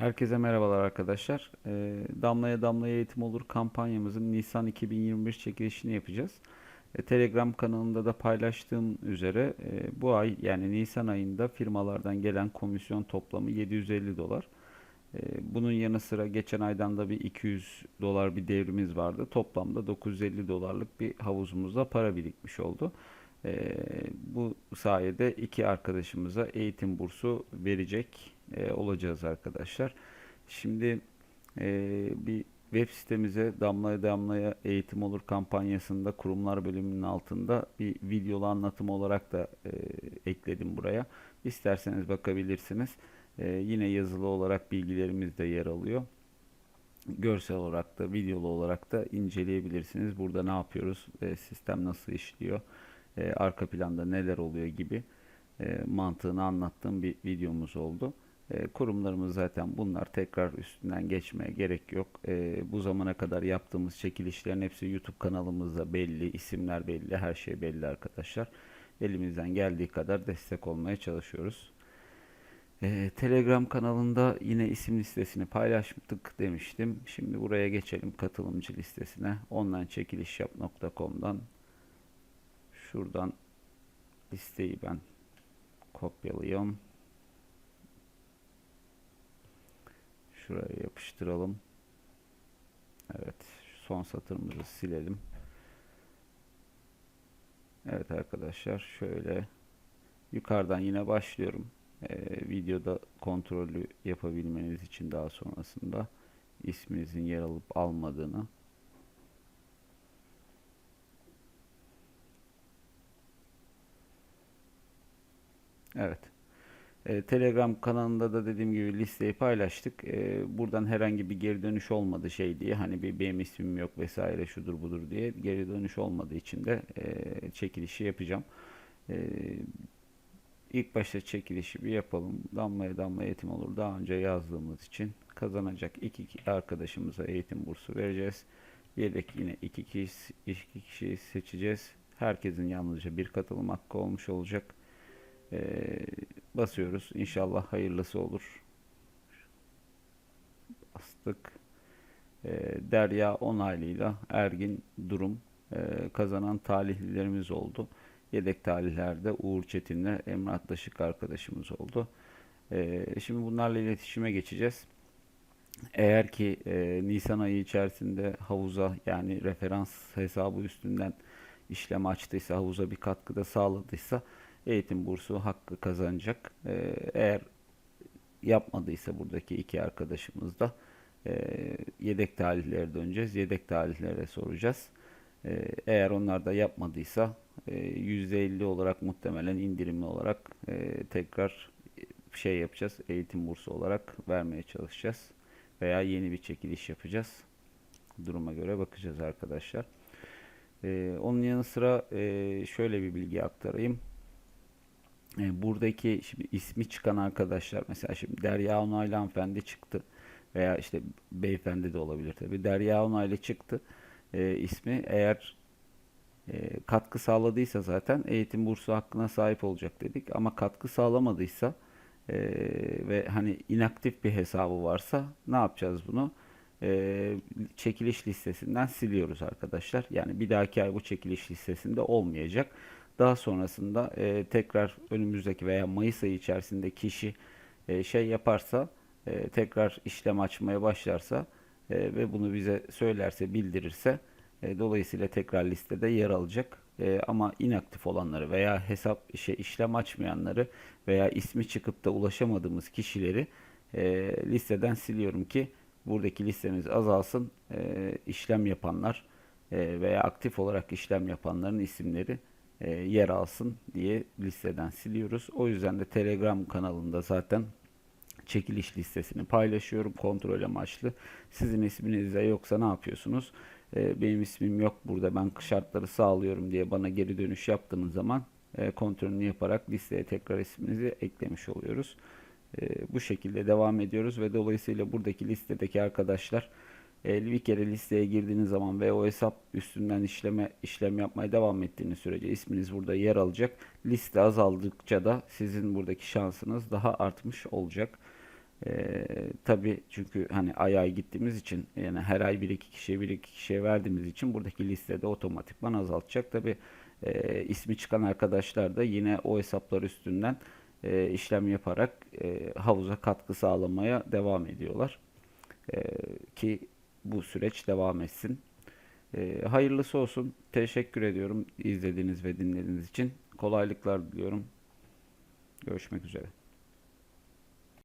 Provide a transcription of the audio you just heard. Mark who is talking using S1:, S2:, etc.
S1: Herkese merhabalar arkadaşlar. Ee, Damlaya Damlaya Eğitim Olur kampanyamızın Nisan 2021 çekilişini yapacağız. E, Telegram kanalında da paylaştığım üzere e, bu ay yani Nisan ayında firmalardan gelen komisyon toplamı 750 dolar. E, bunun yanı sıra geçen aydan da bir 200 dolar bir devrimiz vardı. Toplamda 950 dolarlık bir havuzumuzda para birikmiş oldu. Bu sayede iki arkadaşımıza eğitim bursu verecek e, olacağız arkadaşlar. Şimdi e, bir web sitemize Damlaya Damlaya Eğitim Olur kampanyasında kurumlar bölümünün altında bir videolu anlatım olarak da e, ekledim buraya. İsterseniz bakabilirsiniz. E, yine yazılı olarak bilgilerimiz de yer alıyor. Görsel olarak da videolu olarak da inceleyebilirsiniz. Burada ne yapıyoruz, e, sistem nasıl işliyor, e, arka planda neler oluyor gibi e, mantığını anlattığım bir videomuz oldu. E, kurumlarımız zaten bunlar tekrar üstünden geçmeye gerek yok. E, bu zamana kadar yaptığımız çekilişlerin hepsi YouTube kanalımızda belli, isimler belli, her şey belli arkadaşlar. Elimizden geldiği kadar destek olmaya çalışıyoruz. E, Telegram kanalında yine isim listesini paylaştık demiştim. Şimdi buraya geçelim katılımcı listesine. onlineçekilişyap.com'dan şuradan listeyi ben kopyalıyorum. Şuraya yapıştıralım. Evet. Son satırımızı silelim. Evet arkadaşlar şöyle yukarıdan yine başlıyorum. Ee, videoda kontrolü yapabilmeniz için daha sonrasında isminizin yer alıp almadığını Evet. E, Telegram kanalında da dediğim gibi listeyi paylaştık. E, buradan herhangi bir geri dönüş olmadı şey diye. Hani bir benim ismim yok vesaire şudur budur diye geri dönüş olmadığı için de e, çekilişi yapacağım. E, ilk başta çekilişi bir yapalım. Damlaya damlaya eğitim olur. Daha önce yazdığımız için kazanacak iki arkadaşımıza eğitim bursu vereceğiz. Yedek yine iki kişi, iki kişiyi seçeceğiz. Herkesin yalnızca bir katılım hakkı olmuş olacak. Ee, basıyoruz. İnşallah hayırlısı olur. Bastık. Ee, Derya onaylıyla Ergin Durum e, kazanan talihlilerimiz oldu. Yedek talihlerde Uğur Çetin'le Emrah Taşık arkadaşımız oldu. Ee, şimdi bunlarla iletişime geçeceğiz. Eğer ki e, Nisan ayı içerisinde havuza yani referans hesabı üstünden işlem açtıysa, havuza bir katkıda sağladıysa eğitim bursu hakkı kazanacak. Ee, eğer yapmadıysa buradaki iki arkadaşımız da e, yedek talihlere döneceğiz. Yedek talihlere soracağız. Ee, eğer onlar da yapmadıysa e, %50 olarak muhtemelen indirimli olarak e, tekrar şey yapacağız. Eğitim bursu olarak vermeye çalışacağız. Veya yeni bir çekiliş yapacağız. Duruma göre bakacağız arkadaşlar. Ee, onun yanı sıra e, şöyle bir bilgi aktarayım. E, buradaki şimdi ismi çıkan arkadaşlar mesela şimdi Derya Onaylı hanımefendi çıktı veya işte beyefendi de olabilir tabi Derya Onaylı çıktı e, ismi eğer e, katkı sağladıysa zaten eğitim bursu hakkına sahip olacak dedik ama katkı sağlamadıysa e, ve hani inaktif bir hesabı varsa ne yapacağız bunu? E, çekiliş listesinden siliyoruz arkadaşlar. Yani bir dahaki ay bu çekiliş listesinde olmayacak. Daha sonrasında e, tekrar önümüzdeki veya Mayıs ayı içerisinde kişi e, şey yaparsa e, tekrar işlem açmaya başlarsa e, ve bunu bize söylerse bildirirse e, dolayısıyla tekrar listede yer alacak. E, ama inaktif olanları veya hesap şey işlem açmayanları veya ismi çıkıp da ulaşamadığımız kişileri e, listeden siliyorum ki buradaki listemiz azalsın. E, işlem yapanlar e, veya aktif olarak işlem yapanların isimleri e, yer alsın diye listeden siliyoruz. O yüzden de Telegram kanalında zaten çekiliş listesini paylaşıyorum kontrol amaçlı. Sizin isminiz de yoksa ne yapıyorsunuz? E, benim ismim yok burada ben şartları sağlıyorum diye bana geri dönüş yaptığınız zaman e, kontrolünü yaparak listeye tekrar isminizi eklemiş oluyoruz. E, bu şekilde devam ediyoruz ve dolayısıyla buradaki listedeki arkadaşlar e, bir kere listeye girdiğiniz zaman ve o hesap üstünden işleme işlem yapmaya devam ettiğiniz sürece isminiz burada yer alacak. Liste azaldıkça da sizin buradaki şansınız daha artmış olacak. Ee, tabii çünkü hani ay ay gittiğimiz için yani her ay bir iki kişiye bir iki kişiye verdiğimiz için buradaki listede otomatikman azaltacak. Tabii e, ismi çıkan arkadaşlar da yine o hesaplar üstünden e, işlem yaparak e, havuza katkı sağlamaya devam ediyorlar. E, ki bu süreç devam etsin. E, hayırlısı olsun. Teşekkür ediyorum izlediğiniz ve dinlediğiniz için. Kolaylıklar diliyorum. Görüşmek üzere.